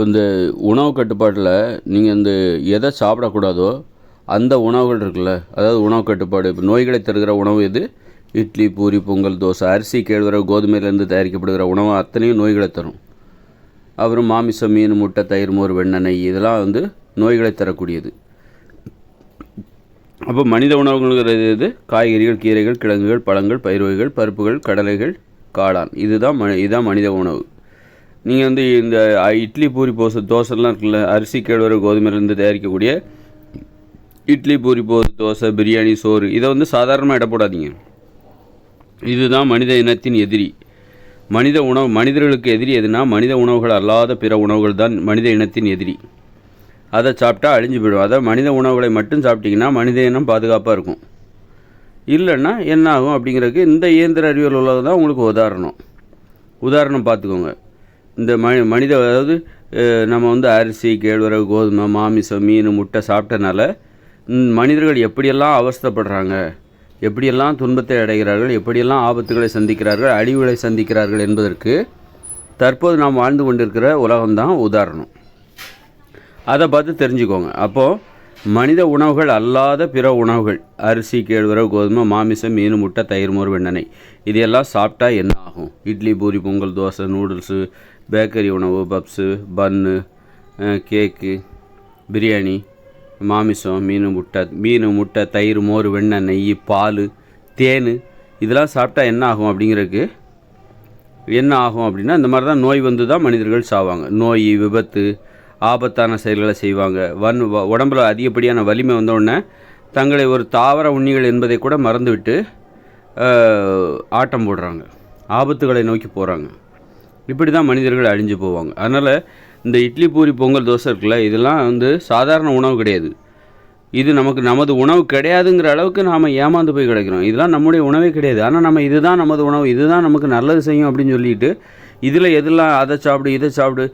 இப்போ இந்த உணவு கட்டுப்பாட்டில் நீங்கள் இந்த எதை சாப்பிடக்கூடாதோ அந்த உணவுகள் இருக்குல்ல? அதாவது உணவு கட்டுப்பாடு இப்போ நோய்களை தருகிற உணவு எது? இட்லி பூரி பொங்கல் தோசை அரிசி கேழ்வரகு கோதுமையிலேருந்து தயாரிக்கப்படுகிற உணவு அத்தனையும் நோய்களை தரும். அப்புறம் மாமிசம் மீன் முட்டை தயிர் மோர் வெண்ணெய் இதெல்லாம் வந்து நோய்களை தரக்கூடியது. அப்போ மனித உணவுங்கிறது எது? காய்கறிகள் கீரைகள் கிழங்குகள் பழங்கள் பயிர் வகைகள் பருப்புகள் கடலைகள் காளான். இதுதான் ம இதுதான் மனித உணவு. நீங்கள் வந்து இந்த இட்லி பூரி போசை தோசைலாம் இருக்குல்ல அரிசி கேழ்வரை கோதுமையிலேருந்து தயாரிக்கக்கூடிய இட்லி பூரி போ தோசை பிரியாணி சோறு இதை வந்து சாதாரணமாக இட போடாதீங்க இதுதான் மனித இனத்தின் எதிரி. மனித உணவு மனிதர்களுக்கு எதிரி எதுனா மனித உணவுகள் அல்லாத பிற உணவுகள் தான் மனித இனத்தின் எதிரி. அதை சாப்பிட்டா அழிஞ்சு போயிடும். அதை மனித உணவுகளை மட்டும் சாப்பிட்டிங்கன்னா மனித இனம் பாதுகாப்பாக இருக்கும். இல்லைன்னா என்ன ஆகும் அப்படிங்கிறதுக்கு இந்த இயந்திர அறிவியல் உலகம் தான் உங்களுக்கு உதாரணம். உதாரணம் பார்த்துக்கோங்க. இந்த மனி மனித அதாவது நம்ம வந்து அரிசி கேழ்வரகு கோதுமை மாமிசம் மீன் முட்டை சாப்பிட்டனால மனிதர்கள் எப்படியெல்லாம் அவஸ்தைப்படுறாங்க எப்படியெல்லாம் துன்பத்தை அடைகிறார்கள் எப்படியெல்லாம் ஆபத்துகளை சந்திக்கிறார்கள் அழிவுகளை சந்திக்கிறார்கள் என்பதற்கு தற்போது நாம் வாழ்ந்து கொண்டிருக்கிற உலகம்தான் உதாரணம். அதை பார்த்து தெரிஞ்சுக்கோங்க. அப்போது மனித உணவுகள் அல்லாத பிற உணவுகள் அரிசி கேழ்வரகு கோதுமை மாமிசம் மீன் முட்டை தயிர் மோர் வெண்ணெய் இதெல்லாம் சாப்பிட்டா என்ன ஆகும்? இட்லி பூரி பொங்கல் தோசை நூடுல்ஸு பேக்கரி உணவு பப்ஸு பன்னு கேக்கு பிரியாணி மாமிசம் மீன் முட்டை மீன் முட்டை தயிர் மோர் வெண்ணெய் நெய் பால் தேன் இதெல்லாம் சாப்பிட்டா என்ன ஆகும் அப்படிங்கிறதுக்கு என்ன ஆகும் அப்படின்னா இந்த மாதிரி தான் நோய் வந்து தான் மனிதர்கள் சாவாங்க. நோய் விபத்து ஆபத்தான செயல்களை செய்வாங்க. வன் வ- உடம்புல அதிகப்படியான வலிமை வந்தோடனே தங்களை ஒரு தாவர உண்ணிகள் என்பதை கூட மறந்துவிட்டு ஆட்டம் போடுறாங்க. ஆபத்துகளை நோக்கி போகிறாங்க இப்படி தான் மனிதர்கள் அழிஞ்சு போவாங்க. அதனால் இந்த இட்லி பூரி பொங்கல் தோசை இருக்குல்ல இதெல்லாம் வந்து சாதாரண உணவு கிடையாது. இது நமக்கு நமது உணவு கிடையாதுங்கிற அளவுக்கு நாம் ஏமாந்து போய் கிடைக்கிறோம். இதெல்லாம் நம்முடைய உணவே கிடையாது. ஆனால் நம்ம இதுதான் நமது உணவு இதுதான் நமக்கு நல்லது செய்யும் அப்படின்னு சொல்லிட்டு இதில் எதெல்லாம் அதை சாப்பிடு இதை சாப்பிடு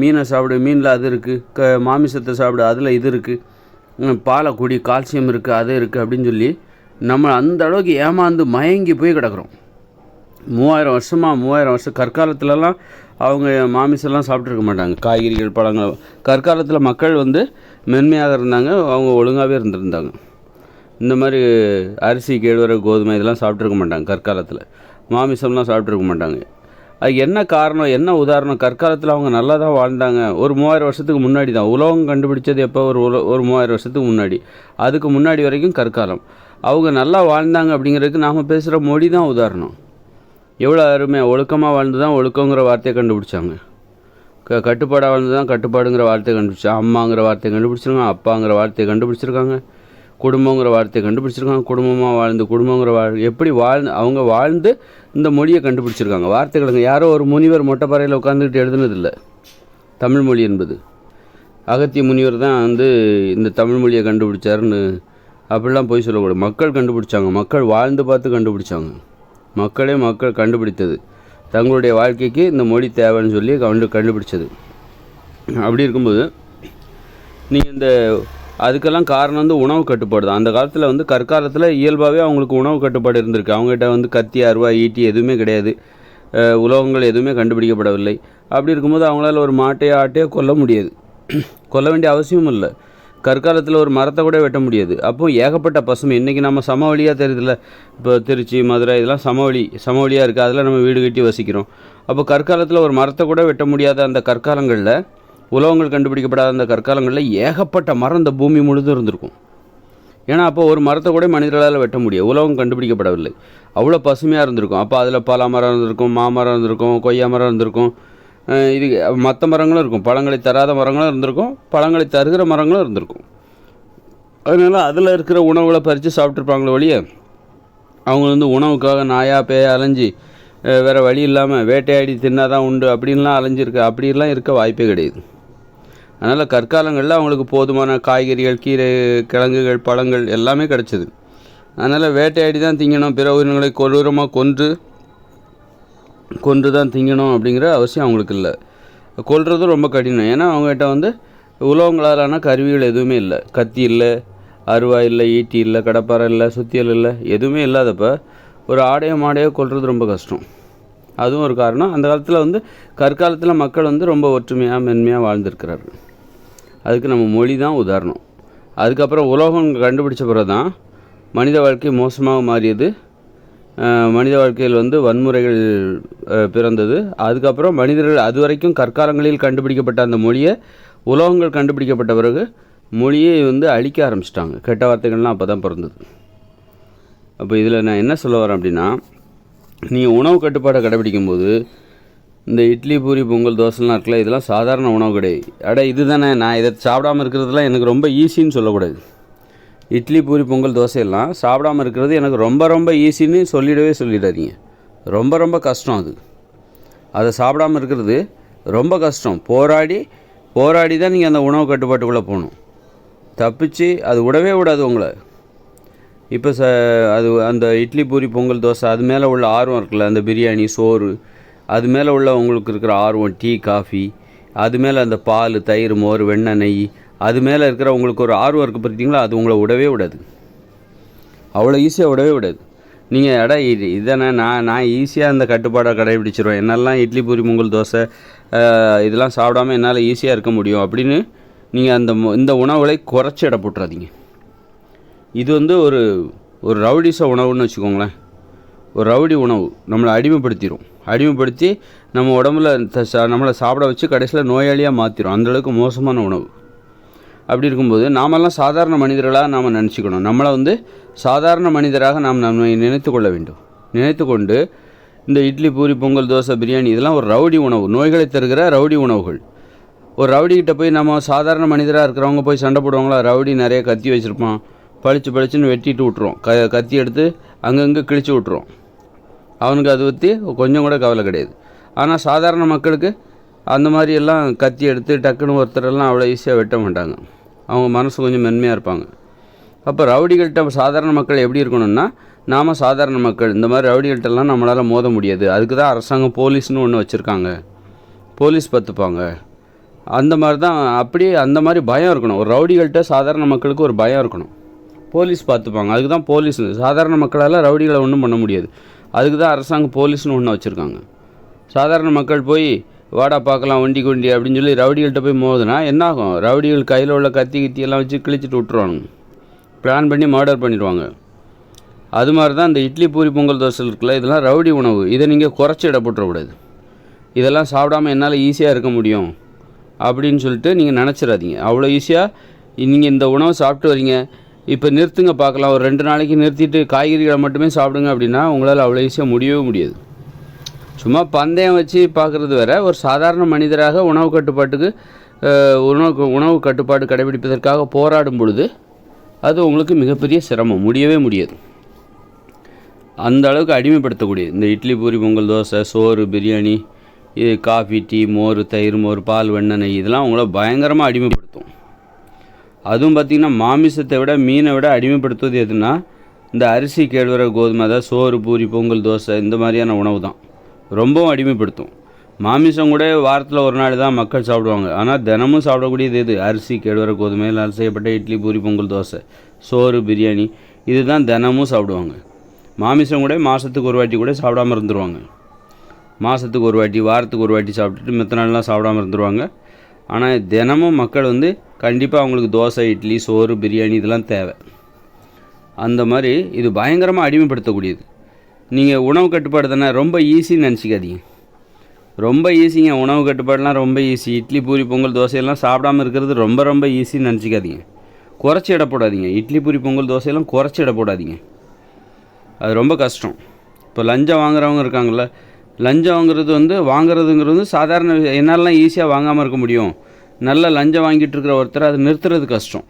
மீனை சாப்பிடு மீனில் அது இருக்குது க மாமிசத்தை சாப்பிடு அதில் இது இருக்குது பாலை குடி கால்சியம் இருக்குது அது இருக்குது அப்படின்னு சொல்லி நம்ம அந்த அளவுக்கு ஏமாந்து மயங்கி போய் கிடக்குறோம். மூவாயிரம் வருஷமாக மூவாயிரம் வருஷம் கற்காலத்துலலாம் அவங்க மாமிசம்லாம் சாப்பிட்ருக்க மாட்டாங்க. காய்கறிகள் பழங்கள். கற்காலத்தில் மக்கள் வந்து மென்மையாக இருந்தாங்க அவங்க ஒழுங்காகவே இருந்திருந்தாங்க. இந்த மாதிரி அரிசி கேழ்வரகு கோதுமை இதெல்லாம் சாப்பிட்ருக்க மாட்டாங்க கற்காலத்தில். மாமிசம்லாம் சாப்பிட்ருக்க மாட்டாங்க. அது என்ன காரணம் என்ன உதாரணம்? கற்காலத்தில் அவங்க நல்லா தான் வாழ்ந்தாங்க? ஒரு மூவாயிரம் வருஷத்துக்கு முன்னாடி தான். உலகம் கண்டுபிடிச்சது எப்போ? ஒரு உல ஒரு மூவாயிரம் வருஷத்துக்கு முன்னாடி. அதுக்கு முன்னாடி வரைக்கும் கற்காலம். அவங்க நல்லா வாழ்ந்தாங்க அப்படிங்கிறதுக்கு நாம் பேசுகிற மொழி தான் உதாரணம். எவ்வளோ அருமையாக ஒழுக்கமாக வாழ்ந்து தான் ஒழுக்கங்கிற வார்த்தையை கண்டுபிடிச்சாங்க. க கட்டுப்பாடாக வாழ்ந்து தான் கட்டுப்பாடுங்கிற வார்த்தையை கண்டுபிடிச்சாங்க அம்மாங்கிற வார்த்தையை கண்டுபிடிச்சிருக்காங்க அப்பாங்கிற வார்த்தையை கண்டுபிடிச்சிருக்காங்க குடும்பங்கிற வார்த்தையை கண்டுபிடிச்சிருக்காங்க குடும்பமாக வாழ்ந்து குடும்பங்கிற வாழ் எப்படி வாழ்ந்து அவங்க வாழ்ந்து இந்த மொழியை கண்டுபிடிச்சிருக்காங்க. வார்த்தைகளுங்க யாரோ ஒரு முனிவர் மொட்டைப்பாறையில் உட்காந்துக்கிட்டு எழுதுனதில்லை. தமிழ் மொழி என்பது. அகத்திய முனிவர் தான் வந்து இந்த தமிழ் மொழியை கண்டுபிடிச்சாருன்னு அப்படிலாம் போய் சொல்லக்கூடாது. மக்கள் கண்டுபிடிச்சாங்க. மக்கள் வாழ்ந்து பார்த்து கண்டுபிடிச்சாங்க. மக்களே மக்கள் கண்டுபிடித்தது. தங்களுடைய வாழ்க்கைக்கு இந்த மொழி தேவைன்னு சொல்லி கண்டு கண்டுபிடிச்சது. அப்படி இருக்கும்போது நீங்கள் இந்த அதுக்கெல்லாம் காரணம் வந்து உணவு கட்டுப்பாடு தான். அந்த காலத்தில் வந்து கற்காலத்தில் இயல்பாகவே அவங்களுக்கு உணவு கட்டுப்பாடு இருந்திருக்கு. அவங்ககிட்ட வந்து கத்தி அருவா ஈட்டி எதுவுமே கிடையாது. உலோகங்கள் எதுவுமே கண்டுபிடிக்கப்படவில்லை. அப்படி இருக்கும்போது அவங்களால ஒரு மாட்டையோ ஆட்டையோ கொல்ல முடியாது. கொல்ல வேண்டிய அவசியமும் இல்லை. கற்காலத்தில் ஒரு மரத்தை கூட வெட்ட முடியாது. அப்போது ஏகப்பட்ட பசுமை. இன்றைக்கி நம்ம சமவெளியாக தெரியுதுல இப்போ திருச்சி மதுரை இதெல்லாம் சமவெளி சமவெளியாக இருக்குது அதில் நம்ம வீடு கட்டி வசிக்கிறோம். அப்போ கற்காலத்தில் ஒரு மரத்தை கூட வெட்ட முடியாத அந்த கற்காலங்களில் உலகங்கள் கண்டுபிடிக்கப்படாத அந்த கற்காலங்களில் ஏகப்பட்ட மரம் இந்த பூமி முழுதும் இருந்திருக்கும். ஏன்னா அப்போ ஒரு மரத்தை கூட மனிதர்களால் வெட்ட முடியாது. உலகம் கண்டுபிடிக்கப்படவில்லை. அவ்வளோ பசுமையாக இருந்திருக்கும். அப்போ அதில் பலா மரம் இருந்திருக்கும் மாமரம் இருந்திருக்கும் கொய்யா மரம் இருந்திருக்கும். இது மற்ற மரங்களும் இருக்கும். பழங்களை தராத மரங்களும் இருந்திருக்கும். பழங்களை தருகிற மரங்களும் இருந்திருக்கும். அதனால் அதில் இருக்கிற உணவுகளை பறித்து சாப்பிட்ருப்பாங்களே ஒழிய அவங்க வந்து உணவுக்காக நாயா பேய அலைஞ்சி வேறு வழி இல்லாமல் வேட்டையாடி தின்னாதான் உண்டு அப்படின்லாம் அலைஞ்சிருக்கு அப்படிலாம் இருக்க வாய்ப்பே கிடையாது. அதனால் கற்காலங்களில் அவங்களுக்கு போதுமான காய்கறிகள் கீரை கிழங்குகள் பழங்கள் எல்லாமே கிடச்சிது. அதனால் வேட்டையாடி தான் திங்கணும். பிற உயிரினங்களை கொடூரமாக கொன்று கொன்று தான் திங்கணும் அப்படிங்கிற அவசியம் அவங்களுக்கு இல்லை. கொல்றதும் ரொம்ப கடினம். ஏன்னா அவங்ககிட்ட வந்து உலோகங்களாலான கருவிகள் எதுவுமே இல்லை. கத்தி இல்லை அருவா இல்லை ஈட்டி இல்லை கடப்பாரை இல்லை சுத்தியல் இல்லை எதுவுமே இல்லாதப்ப ஒரு ஆடையோ மாடையோ கொல்றது ரொம்ப கஷ்டம். அதுவும் ஒரு காரணம். அந்த காலத்தில் வந்து கற்காலத்தில் மக்கள் வந்து ரொம்ப ஒற்றுமையாக மென்மையாக வாழ்ந்திருக்கிறார்கள் அதுக்கு நம்ம மொழி தான் உதாரணம். அதுக்கப்புறம் உலோகம் கண்டுபிடிச்ச பிறகு தான் மனித வாழ்க்கை மோசமாக மாறியது. மனித வாழ்க்கையில் வந்து வன்முறைகள் பிறந்தது. அதுக்கப்புறம் மனிதர்கள் அது வரைக்கும் கற்காலங்களில் கண்டுபிடிக்கப்பட்ட அந்த மொழியை உலோகங்கள் கண்டுபிடிக்கப்பட்ட பிறகு மொழியை வந்து அழிக்க ஆரம்பிச்சிட்டாங்க. கெட்ட வார்த்தைகள்லாம் அப்போ தான் பிறந்தது. அப்போ இதில் நான் என்ன சொல்ல வரேன் அப்படின்னா நீங்கள் உணவு கட்டுப்பாடை கடைபிடிக்கும் போது இந்த இட்லி பூரி பொங்கல் தோசைலாம் இருக்குல்ல இதெல்லாம் சாதாரண உணவு கிடையாது. அட இது தானே நான் இதை சாப்பிடாம இருக்கிறதுலாம் எனக்கு ரொம்ப ஈஸின்னு சொல்லக்கூடாது. இட்லி பூரி பொங்கல் தோசையெல்லாம் சாப்பிடாம இருக்கிறது எனக்கு ரொம்ப ரொம்ப ஈஸின்னு சொல்லிடவே சொல்லிடாதீங்க. ரொம்ப ரொம்ப கஷ்டம் அது. அதை சாப்பிடாம இருக்கிறது ரொம்ப கஷ்டம். போராடி போராடி தான் நீங்கள் அந்த உணவு கட்டுப்பாட்டுக்குள்ளே போகணும். தப்பிச்சு அது விடவே விடாது உங்களை. இப்போ ச அது அந்த இட்லி பூரி பொங்கல் தோசை அது மேலே உள்ள ஆர்வம் இருக்குல்ல அந்த பிரியாணி சோறு அது மேலே உள்ள உங்களுக்கு இருக்கிற ஆர்வம் டீ காஃபி அது மேலே அந்த பால் தயிர் மோர் வெண்ணெய் நெய் அது மேலே இருக்கிற உங்களுக்கு ஒரு ஆர்வம் இருக்குது பார்த்தீங்களா? அது உங்களை விடவே விடாது. அவ்வளோ ஈஸியாக விடவே விடாது. நீங்கள் எடா இது இதானே நான் நான் ஈஸியாக அந்த கட்டுப்பாடை கடைபிடிச்சிருவேன். என்னெல்லாம் இட்லி பூரி முங்கல் தோசை இதெல்லாம் சாப்பிடாம என்னால் ஈஸியாக இருக்க முடியும் அப்படின்னு நீங்கள் அந்த இந்த உணவுகளை குறைச்சி எடை போட்டுறாதீங்க. இது வந்து ஒரு ஒரு ரவுடிச உணவுன்னு வச்சுக்கோங்களேன். ஒரு ரவுடி உணவு. நம்மளை அடிமைப்படுத்திடும் அடிமைப்படுத்தி நம்ம உடம்புல நம்மளை சாப்பிட வச்சு கடைசியில் நோயாளியாக மாற்றிடும் அந்தளவுக்கு மோசமான உணவு. அப்படி இருக்கும்போது நாமெல்லாம் சாதாரண மனிதர்களாக நாம் நினச்சிக்கணும். நம்மளை வந்து சாதாரண மனிதராக நாம் நம்மை நினைத்து கொள்ள வேண்டும். நினைத்து கொண்டு இந்த இட்லி பூரி பொங்கல் தோசை பிரியாணி இதெல்லாம் ஒரு ரவுடி உணவு. நோய்களை தருகிற ரவுடி உணவுகள். ஒரு ரவுடிக்கிட்ட போய் நம்ம சாதாரண மனிதராக இருக்கிறவங்க போய் சண்டை போடுவாங்களா? ரவுடி நிறைய கத்தி வச்சுருப்பான். பளிச்சு பளிச்சுன்னு வெட்டிட்டு விட்ருவோம் க கத்தி எடுத்து அங்கங்கே கிழிச்சு விட்ருவோம் அவனுக்கு அதை பற்றி கொஞ்சம் கூட கவலை கிடையாது. ஆனால் சாதாரண மக்களுக்கு அந்த மாதிரி எல்லாம் கத்தி எடுத்து டக்குன்னு ஒருத்தரெல்லாம் அவ்வளோ ஈஸியாக வெட்ட மாட்டாங்க. அவங்க மனசு கொஞ்சம் மென்மையாக இருப்பாங்க. அப்போ ரவுடிகள்கிட்ட சாதாரண மக்கள் எப்படி இருக்கணும்னா நாம் சாதாரண மக்கள். இந்த மாதிரி ரவுடிகள்கிட்டலாம் நம்மளால் மோத முடியாது. அதுக்கு தான் அரசாங்கம் போலீஸ்னு ஒன்று வச்சுருக்காங்க. போலீஸ் பார்த்துப்பாங்க அந்த மாதிரி தான் அப்படியே அந்த மாதிரி பயம் இருக்கணும். ஒரு ரவுடிகள்கிட்ட சாதாரண மக்களுக்கு ஒரு பயம் இருக்கணும். போலீஸ் பார்த்துப்பாங்க அதுக்கு தான் போலீஸ் சாதாரண மக்களால் ரவுடிகளை ஒன்றும் பண்ண முடியாது. அதுக்கு தான் அரசாங்கம் போலீஸ்னு ஒன்று வச்சுருக்காங்க. சாதாரண மக்கள் போய் வாடா பார்க்கலாம் வண்டி கொண்டி அப்படின்னு சொல்லி ரவுடிகள்கிட்ட போய் மோதுனா என்ன ஆகும் ரவுடிகள் கையில் உள்ள கத்தி கித்தி எல்லாம் வச்சு கிழிச்சிட்டு விட்ருவானுங்க பிளான் பண்ணி மர்டர் பண்ணிடுவாங்க. அது மாதிரி தான் இந்த இட்லி பூரி பொங்கல் தோசை இருக்குல்ல இதெல்லாம் ரவுடி உணவு. இதை நீங்கள் குறைச்சி இடப்பட்டுறக்கூடாது இதெல்லாம் சாப்பிடாம என்னால் ஈஸியாக இருக்க முடியும் அப்படின்னு சொல்லிட்டு நீங்கள் நினச்சிடாதீங்க. அவ்வளோ ஈஸியாக நீங்கள் இந்த உணவை சாப்பிட்டு வரீங்க. இப்போ நிறுத்துங்க பார்க்கலாம். ஒரு ரெண்டு நாளைக்கு நிறுத்திட்டு காய்கறிகளை மட்டுமே சாப்பிடுங்க அப்படின்னா உங்களால் அவ்வளோ ஈஸியாக முடியவே முடியாது. சும்மா பந்தயம் வச்சு பார்க்குறது வேற. ஒரு சாதாரண மனிதராக உணவு கட்டுப்பாட்டுக்கு உணவு உணவு கட்டுப்பாடு கடைபிடிப்பதற்காக போராடும் பொழுது அது உங்களுக்கு மிகப்பெரிய சிரமம். முடியவே முடியாது. அந்த அளவுக்கு அடிமைப்படுத்தக்கூடியது. இந்த இட்லி பூரி பொங்கல் தோசை சோறு பிரியாணி இது காஃபி டீ மோர் தயிர் மோர் பால் வெண்ணெய் இதெல்லாம் உங்களை பயங்கரமாக அடிமைப்படுத்தும். அதுவும் பார்த்திங்கன்னா மாமிசத்தை விட மீனை விட அடிமைப்படுத்துவது எதுனா இந்த அரிசி கேழ்வரகு கோதுமை அதாவது சோறு பூரி பொங்கல் தோசை இந்த மாதிரியான உணவு தான். ரொம்பவும் அடிமைப்படுத்தும். மாமிசம் கூட வாரத்தில் ஒரு நாள் தான் மக்கள் சாப்பிடுவாங்க. ஆனால் தினமும் சாப்பிடக்கூடியது எது? அரிசி கேழ்வரகு கோதுமையில் செய்யப்பட்ட இட்லி பூரி பொங்கல் தோசை. சோறு பிரியாணி. இதுதான் தினமும் சாப்பிடுவாங்க. மாமிசம் கூட மாதத்துக்கு ஒரு வாட்டி கூட சாப்பிடாம இருந்துருவாங்க. மாதத்துக்கு ஒரு வாட்டி வாரத்துக்கு ஒரு வாட்டி சாப்பிட்டுட்டு மித்த நாள்லாம் சாப்பிடாம இருந்துருவாங்க. ஆனால் தினமும் மக்கள் வந்து கண்டிப்பாக அவங்களுக்கு தோசை இட்லி சோறு பிரியாணி இதெல்லாம் தேவை. அந்த மாதிரி இது பயங்கரமாக அடிமைப்படுத்தக்கூடியது. நீங்கள் உணவு கட்டுப்பாடு தானே ரொம்ப ஈஸின்னு நினச்சிக்காதீங்க. ரொம்ப ஈஸிங்க உணவு கட்டுப்பாடுலாம் ரொம்ப ஈஸி இட்லி பூரி பொங்கல் தோசையெல்லாம் சாப்பிடாம இருக்கிறது ரொம்ப ரொம்ப ஈஸின்னு நினச்சிக்காதீங்க. குறைச்சி இட போடாதீங்க. இட்லி பூரி பொங்கல் தோசையெல்லாம் குறைச்சி இட போடாதீங்க. அது ரொம்ப கஷ்டம். இப்போ லஞ்சம் வாங்குறவங்க இருக்காங்கள்ல லஞ்சம் வாங்குறது வந்து வாங்குறதுங்கிறது வந்து சாதாரண என்னாலலாம் ஈஸியாக வாங்காமல் இருக்க முடியும். நல்ல லஞ்சம் வாங்கிட்டு இருக்கிற ஒருத்தர் அதை நிறுத்துறது கஷ்டம்.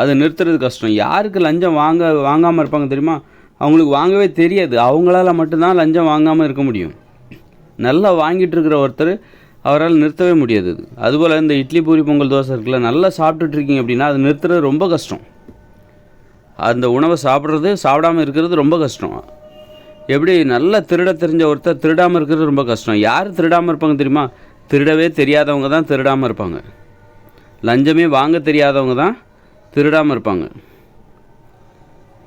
அதை நிறுத்துறது கஷ்டம். யாருக்கு லஞ்சம் வாங்க வாங்காமல் இருப்பாங்க தெரியுமா? அவங்களுக்கு வாங்கவே தெரியாது. அவங்களால மட்டும்தான் லஞ்சம் வாங்காமல் இருக்க முடியும். நல்லா வாங்கிட்டு இருக்கிற ஒருத்தர் அவரால் நிறுத்தவே முடியாது. அது அதுபோல் இந்த இட்லி பூரி பொங்கல் தோசை இருக்குல்ல நல்லா சாப்பிட்டுட்ருக்கீங்க அப்படின்னா அது நிறுத்துறது ரொம்ப கஷ்டம். அந்த உணவை சாப்பிட்றது சாப்பிடாம இருக்கிறது ரொம்ப கஷ்டம். எப்படி நல்லா திருட தெரிஞ்ச ஒருத்தர் திருடாமல் இருக்கிறது ரொம்ப கஷ்டம். யார் திருடாமல் இருப்பாங்க தெரியுமா? திருடவே தெரியாதவங்க தான் திருடாமல் இருப்பாங்க. லஞ்சமே வாங்க தெரியாதவங்க தான் திருடாமல் இருப்பாங்க.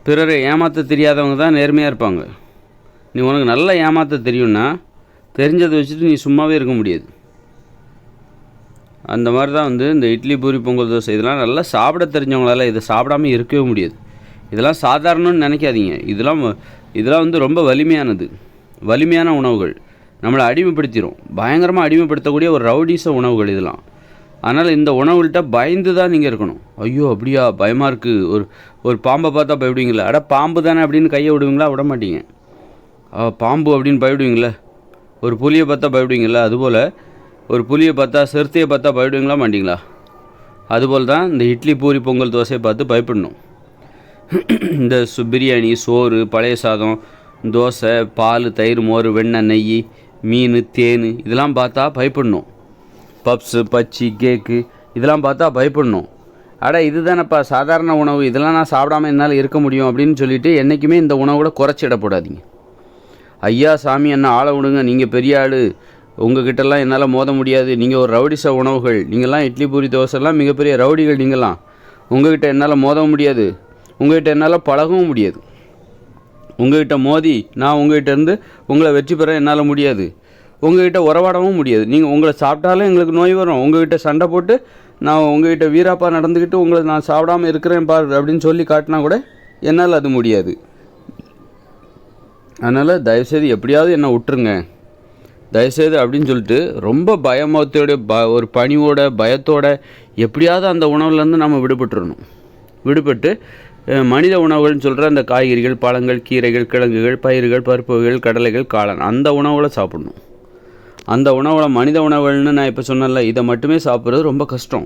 பிறரை ஏமாற்ற தெரியாதவங்க தான் நேர்மையாக இருப்பாங்க. நீ உனக்கு நல்லா ஏமாற்ற தெரியும்னா தெரிஞ்சதை வச்சுட்டு நீ சும்மாவே இருக்க முடியாது. அந்த மாதிரி தான் வந்து இந்த இட்லி பூரி பொங்கல் தோசை இதெல்லாம் நல்லா சாப்பிட தெரிஞ்சவங்களால இதை சாப்பிடாம இருக்கவே முடியாது. இதெல்லாம் சாதாரணம்னு நினைக்காதீங்க. இதெல்லாம் இதெல்லாம் வந்து ரொம்ப வலிமையானது. வலிமையான உணவுகள். நம்மளை அடிமைப்படுத்திடும் பயங்கரமாக அடிமைப்படுத்தக்கூடிய ஒரு ரவுடிச உணவுகள் இதெல்லாம். அதனால் இந்த உணவுகள்கிட்ட பயந்து தான் நீங்கள் இருக்கணும். ஐயோ அப்படியா? பயமாக இருக்குது ஒரு ஒரு பாம்பை பார்த்தா பயப்படுவீங்களா அட பாம்பு தானே அப்படின்னு கையை விடுவீங்களா? விட மாட்டீங்க. பாம்பு அப்படின்னு பயப்படுவீங்களா ஒரு புலியை பார்த்தா பயப்படுவீங்களா அதுபோல் ஒரு புலியை பார்த்தா சிறுத்தையை பார்த்தா பயப்படுவீங்களா? மாட்டீங்களா? அதுபோல் தான் இந்த இட்லி பூரி பொங்கல் தோசையை பார்த்து பயப்படணும். இந்த சு பிரியாணி சோறு பழைய சாதம் தோசை பால் தயிர் மோர் வெண்ணெய் நெய் மீன் தேன் இதெல்லாம் பார்த்தா பயப்படணும். பப்ஸு பச்சி கேக்கு இதெல்லாம் பார்த்தா பயப்படணும். அட இதுதானப்பா சாதாரண உணவு. இதெல்லாம் நான் சாப்பிடாம என்னால் இருக்க முடியும் அப்படின்னு சொல்லிட்டு என்றைக்குமே இந்த உணவோட குறைச்சிட போடாதீங்க ஐயா சாமி என்ன ஆள விடுங்க. நீங்கள் பெரிய ஆள். உங்ககிட்டலாம் என்னால் மோத முடியாது. நீங்கள் ஒரு ரவுடிச உணவுகள். நீங்கள்லாம் இட்லி பூரி தோசைலாம் மிகப்பெரிய ரவுடிகள் நீங்களாம் உங்ககிட்ட என்னால் மோத முடியாது. உங்ககிட்ட என்னால் பழகவும் முடியாது. உங்ககிட்ட மோதி நான் உங்ககிட்ட இருந்து உங்களை வெற்றி பெற என்னால் முடியாது. உங்ககிட்ட உறவாடவும் முடியாது. நீங்கள் உங்களை சாப்பிட்டாலும் எங்களுக்கு நோய் வரும். உங்ககிட்ட சண்டை போட்டு நான் உங்ககிட்ட வீராப்பா நடந்துக்கிட்டு உங்களை நான் சாப்பிடாம இருக்கிறேன் பார் அப்படின்னு சொல்லி காட்டினா கூட என்னால் அது முடியாது. அதனால் தயவுசெய்து எப்படியாவது என்னை விட்டுருங்க. தயவுசெய்து அப்படின்னு சொல்லிட்டு ரொம்ப பயமத்தோட ப ஒரு பணிவோட பயத்தோட எப்படியாவது அந்த உணவுலேருந்து நம்ம விடுபட்டுறணும். விடுபட்டு மனித உணவுகள்னு சொல்கிற அந்த காய்கறிகள் பழங்கள் கீரைகள் கிழங்குகள் பயிர்கள் பருப்புகள் கடலைகள் காளான் அந்த உணவுகளை சாப்பிடணும். அந்த உணவில் மனித உணவுகள்னு நான் இப்போ சொன்னேன்ல இதை மட்டுமே சாப்பிட்றது ரொம்ப கஷ்டம்.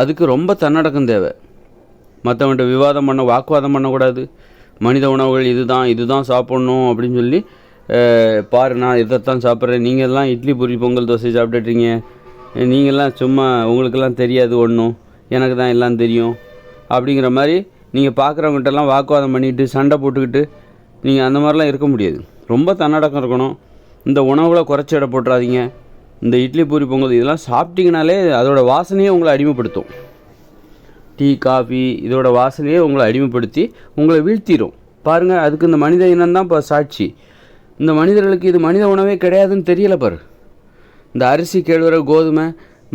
அதுக்கு ரொம்ப தன்னடக்கம் தேவை. மற்றவன்கிட்ட விவாதம் பண்ண வாக்குவாதம் பண்ணக்கூடாது. மனித உணவுகள் இதுதான் இதுதான் சாப்பிட்ணும் அப்படின்னு சொல்லி பாரு நான் இதைத்தான் சாப்பிட்றேன். நீங்கள்லாம் இட்லி பூரி பொங்கல் தோசை சாப்பிட்டுட்டீங்க. நீங்கள்லாம் சும்மா உங்களுக்கெல்லாம் தெரியாது ஒன்றும் எனக்கு தான் எல்லாம் தெரியும். அப்படிங்கிற மாதிரி நீங்கள் பார்க்குறவங்ககிட்டலாம் வாக்குவாதம் பண்ணிக்கிட்டு சண்டை போட்டுக்கிட்டு நீங்கள் அந்த மாதிரிலாம் இருக்க முடியாது. ரொம்ப தன்னடக்கம் இருக்கணும். இந்த உணவுகளை குறைச்சி இட போட்டுறாதீங்க. இந்த இட்லி பூரி பொங்கல் இதெல்லாம் சாப்பிட்டிங்கனாலே அதோடய வாசனையே உங்களை அடிமைப்படுத்தும். டீ காஃபி இதோட வாசனையே உங்களை அடிமைப்படுத்தி உங்களை வீழ்த்திடும் பாருங்கள் அதுக்கு இந்த மனித இனம் தான் இப்போ சாட்சி. இந்த மனிதர்களுக்கு இது மனித உணவே கிடையாதுன்னு தெரியல பாரு. இந்த அரிசி கேழ்வர கோதுமை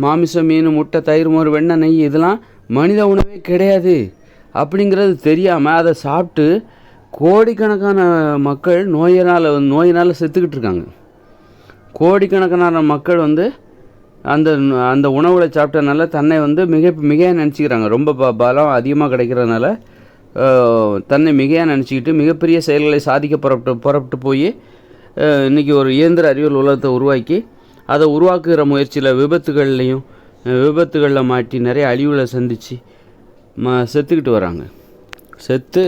மாமிசம் மீன் முட்டை தயிர் மோர் வெண்ணெய் நெய் இதெல்லாம் மனித உணவே கிடையாது. அப்படிங்கிறது தெரியாமல் அதை சாப்பிட்டு கோடிக்கணக்கான மக்கள் நோயினால் நோயினால் செத்துக்கிட்டு இருக்காங்க. கோடிக்கணக்கான மக்கள் வந்து அந்த அந்த உணவுகளை சாப்பிட்டனால தன்னை வந்து மிக மிகையாக நினச்சிக்கிறாங்க. ரொம்ப ப பலம் அதிகமாக கிடைக்கிறதுனால தன்னை மிகையாக நினச்சிக்கிட்டு மிகப்பெரிய செயல்களை சாதிக்க புறப்பட்டு புறப்பட்டு போய் இன்றைக்கி இன்னைக்கு ஒரு இயந்திர அறிவியல் உலகத்தை உருவாக்கி அதை உருவாக்குகிற முயற்சியில் விபத்துகள்லையும் விபத்துகளில் மாட்டி நிறைய அழிவுகளை சந்தித்து ம செத்துக்கிட்டு வராங்க. செத்து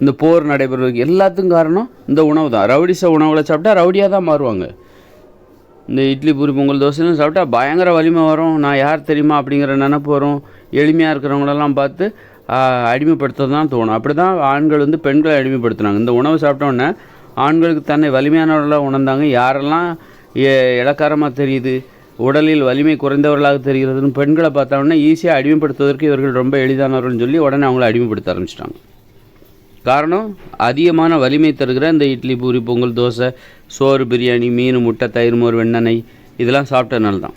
இந்த போர் நடைபெறுவதற்கு எல்லாத்துக்கும் காரணம் இந்த உணவு தான் ரவுடிச உணவுகளை சாப்பிட்டா ரவுடியாக தான் மாறுவாங்க. இந்த இட்லி பூரி பொங்கல் தோசைலாம் சாப்பிட்டா பயங்கர வலிமை வரும். நான் யார் தெரியுமா அப்படிங்கிற நினப்பு வரும். எளிமையாக இருக்கிறவங்களெல்லாம் பார்த்து அடிமைப்படுத்த தான் தோணும். அப்படி தான் ஆண்கள் வந்து பெண்களை அடிமைப்படுத்துனாங்க. இந்த உணவு சாப்பிட்டோன்னே ஆண்களுக்கு தன்னை வலிமையானவர்களாக உணர்ந்தாங்க. யாரெல்லாம் இலக்காரமாக தெரியுது உடலில் வலிமை குறைந்தவர்களாக தெரிகிறதுன்னு பெண்களை பார்த்தோன்னே ஈஸியாக அடிமைப்படுத்துவதற்கு இவர்கள் ரொம்ப எளிதானவர்கள்னு சொல்லி உடனே அவங்கள அடிமைப்படுத்த ஆரம்பிச்சிட்டாங்க. காரணம் அதிகமான வலிமை தருகிற இந்த இட்லி பூரி பொங்கல் தோசை சோறு பிரியாணி மீன் முட்டை தயிர் மோர் வெண்ணெய் இதெல்லாம் சாப்பிட்டதுனால தான்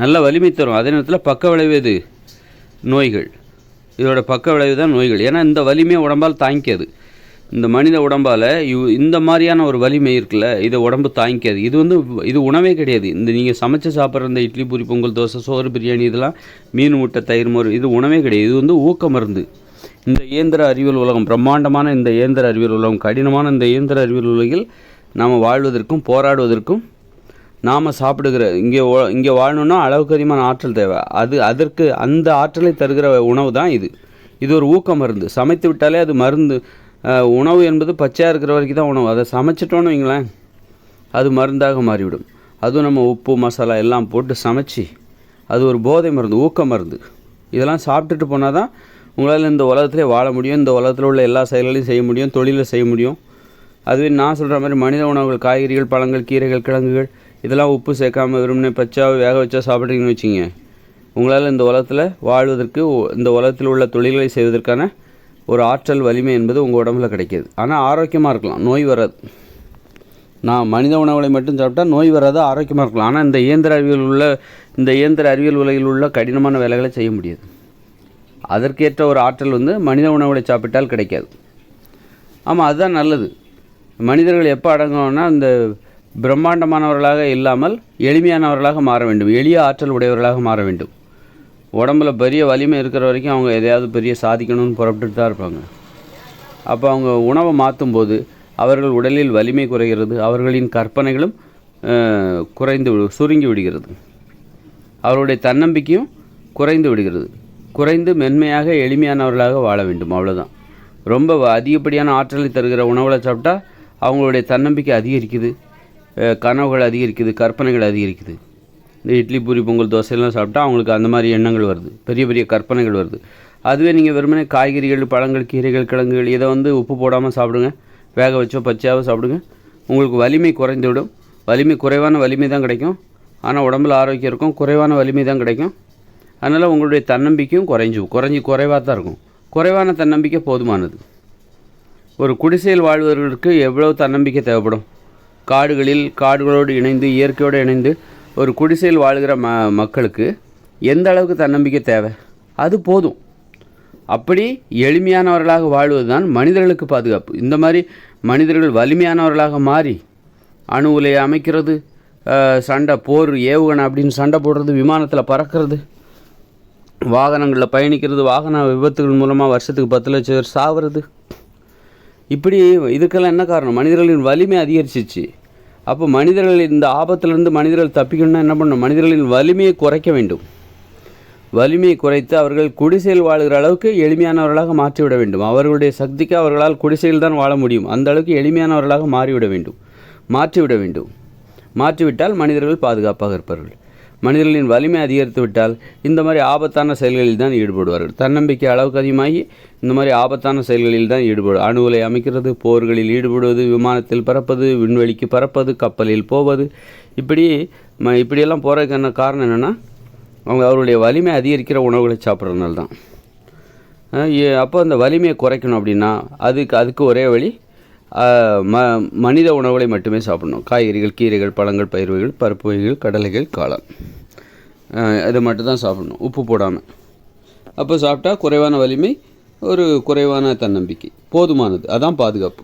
நல்ல வலிமை தரும். அதே நேரத்தில் பக்க விளைவு எது? நோய்கள். இதோட பக்க விளைவு தான் நோய்கள். ஏன்னா இந்த வலிமையை உடம்பால் தாங்கிக்காது. இந்த மனித உடம்பால் இவ் இந்த மாதிரியான ஒரு வலிமை இருக்குல்ல இதை உடம்பு தாங்கிக்காது. இது வந்து இது உணவே கிடையாது. இந்த நீங்கள் சமைச்சு சாப்பிட்ற இந்த இட்லி பூரி பொங்கல் தோசை சோறு பிரியாணி இதெல்லாம் மீன் முட்டை தயிர் மோர் இது உணவே கிடையாது. இது வந்து ஊக்க மருந்து. இந்த இயந்திர அறிவியல் உலகம் பிரம்மாண்டமான இந்த இயந்திர அறிவியல் உலகம் கடினமான இந்த இயந்திர அறிவியல் உலகில் நாம் வாழ்வதற்கும் போராடுவதற்கும் நாம் சாப்பிடுகிற இங்கே இங்கே வாழணும்னா அளவுக்கு அதிகமான ஆற்றல் தேவை. அது அதற்கு அந்த ஆற்றலை தருகிற உணவு தான் இது. இது ஒரு ஊக்க மருந்து. சமைத்து விட்டாலே அது மருந்து உணவு என்பது பச்சையாக இருக்கிற வரைக்கும் தான் உணவு. அதை சமைச்சிட்டோன்னு வைங்களேன் அது மருந்தாக மாறிவிடும். அதுவும் நம்ம உப்பு மசாலா எல்லாம் போட்டு சமைச்சு அது ஒரு போதை மருந்து ஊக்க மருந்து. இதெல்லாம் சாப்பிட்டுட்டு போனால் தான் உங்களால் இந்த உலகத்திலே வாழ முடியும் இந்த உலகத்தில் உள்ள எல்லா செயல்களையும் செய்ய முடியும் தொழிலை செய்ய முடியும். அதுவே நான் சொல்கிற மாதிரி மனித உணவுகள் காய்கறிகள் பழங்கள் கீரைகள் கிழங்குகள் இதெல்லாம் உப்பு சேர்க்காம வெறுமனே பச்சா வேக வச்சா சாப்பிட்றீங்கன்னு வச்சுங்க. உங்களால் இந்த உலகத்தில் வாழ்வதற்கு இந்த உலகத்தில் உள்ள தொழில்களை செய்வதற்கான ஒரு ஆற்றல் வலிமை என்பது உங்கள் உடம்புல கிடைக்கிது. ஆனால் ஆரோக்கியமாக இருக்கலாம் நோய் வராது. நான் மனித உணவுகளை மட்டும் சாப்பிட்டா நோய் வராது ஆரோக்கியமாக இருக்கலாம். ஆனால் இந்த இயந்திர அறிவியல் உள்ள இந்த இயந்திர அறிவியல் உலகில் உள்ள கடினமான வேலைகளை செய்ய முடியாது. அதற்கேற்ற ஒரு ஆற்றல் வந்து மனித உணவுகளை சாப்பிட்டால் கிடைக்காது. ஆமாம் அதுதான் நல்லது. மனிதர்கள் எப்போ அடங்குவோம்னா இந்த பிரம்மாண்டமானவர்களாக இல்லாமல் எளிமையானவர்களாக மாற வேண்டும். எளிய ஆற்றல் உடையவர்களாக மாற வேண்டும். உடம்புல பெரிய வலிமை இருக்கிற வரைக்கும் அவங்க எதையாவது பெரிய சாதிக்கணும்னு புறப்பட்டுட்டு தான் இருப்பாங்க. அப்போ அவங்க உணவை மாற்றும் போது அவர்கள் உடலில் வலிமை குறைகிறது அவர்களின் கற்பனைகளும் குறைந்து விடு- சுருங்கி விடுகிறது. அவருடைய தன்னம்பிக்கையும் குறைந்து விடுகிறது. குறைந்து மென்மையாக எளிமையானவர்களாக வாழ வேண்டும். அவ்வளோதான் ரொம்ப அதிகப்படியான ஆற்றலை தருகிற உணவுகளை சாப்பிட்டா அவங்களுடைய தன்னம்பிக்கை அதிகரிக்குது. கனவுகள் அதிகரிக்குது கற்பனைகள் அதிகரிக்குது. இந்த இட்லி பூரி பொங்கல் தோசையெல்லாம் சாப்பிட்டா அவங்களுக்கு அந்த மாதிரி எண்ணங்கள் வருது. பெரிய பெரிய கற்பனைகள் வருது. அதுவே நீங்கள் வெறுமனே காய்கறிகள் பழங்கள் கீரைகள் கிழங்குகள் இதை வந்து உப்பு போடாமல் சாப்பிடுங்க. வேக வச்சோ பச்சையாவோ சாப்பிடுங்க. உங்களுக்கு வலிமை குறைந்து விடும் வலிமை குறைவான வலிமை தான் கிடைக்கும். ஆனால் உடம்புல ஆரோக்கியம் இருக்கும். குறைவான வலிமை தான் கிடைக்கும். அதனால் உங்களுடைய தன்னம்பிக்கையும் குறைஞ்சு குறைஞ்சி குறைவாக தான் இருக்கும். குறைவான தன்னம்பிக்கை போதுமானது. ஒரு குடிசையில் வாழ்வதற்கு எவ்வளவு தன்னம்பிக்கை தேவைப்படும்? காடுகளில் காடுகளோடு இணைந்து இயற்கையோடு இணைந்து ஒரு குடிசையில் வாழ்கிற ம மக்களுக்கு எந்த அளவுக்கு தன்னம்பிக்கை தேவை? அது போதும். அப்படி எளிமையானவர்களாக வாழ்வது தான் மனிதர்களுக்கு பாதுகாப்பு. இந்த மாதிரி மனிதர்கள் வலிமையானவர்களாக மாறி அணு உலையை அமைக்கிறது சண்டை போர் ஏவுகணை அப்படின்னு சண்டை போடுறது விமானத்தில் பறக்கிறது வாகனங்களில் பயணிக்கிறது வாகன விபத்துகள் மூலமாக வருஷத்துக்கு பத்து லட்சம் பேர் சாகிறது இப்படி இதுக்கெல்லாம் என்ன காரணம்? மனிதர்களின் வலிமை அதிகரிச்சிச்சு. அப்போ மனிதர்கள் இந்த ஆபத்திலிருந்து மனிதர்கள் தப்பிக்கணும்னா என்ன பண்ணணும்? மனிதர்களின் வலிமையை குறைக்க வேண்டும். வலிமையை குறைத்து அவர்கள் குடிசையில் வாழ்கிற அளவுக்கு எளிமையானவர்களாக மாற்றிவிட வேண்டும். அவர்களுடைய சக்திக்கு அவர்களால் குடிசையில் தான் வாழ முடியும். அந்த அளவுக்கு எளிமையானவர்களாக மாறிவிட வேண்டும். மாற்றிவிட வேண்டும். மாற்றிவிட்டால் மனிதர்கள் பாதுகாப்பாக இருப்பார்கள். மனிதர்களின் வலிமை அதிகரித்து விட்டால் இந்த மாதிரி ஆபத்தான செயல்களில் தான் ஈடுபடுவார்கள். தன்னம்பிக்கை அளவுக்கு அதிகமாகி இந்த மாதிரி ஆபத்தான செயல்களில் தான் ஈடுபடும் அணு அமைக்கிறது போர்களில் ஈடுபடுவது விமானத்தில் பறப்பது விண்வெளிக்கு பறப்பது கப்பலில் போவது. இப்படி ம இப்படியெல்லாம் போகிறதுக்கான காரணம் என்னென்னா அவங்க அவருடைய வலிமை அதிகரிக்கிற உணவுகளை சாப்பிட்றதுனால தான். அப்போ அந்த வலிமையை குறைக்கணும் அப்படின்னா அதுக்கு அதுக்கு ஒரே வழி ம மனித உணவுகளை மட்டுமே சாப்பிடணும். காய்கறிகள் கீரைகள் பழங்கள் பயிர் வகைகள் பருப்பு வகைகள் கடலைகள் காளான். இதை மட்டும் தான் சாப்பிடணும். உப்பு போடாமல் அப்போ சாப்பிட்டா குறைவான வலிமை ஒரு குறைவான தன்னம்பிக்கை. போதுமானது. அதான் பாதுகாப்பு.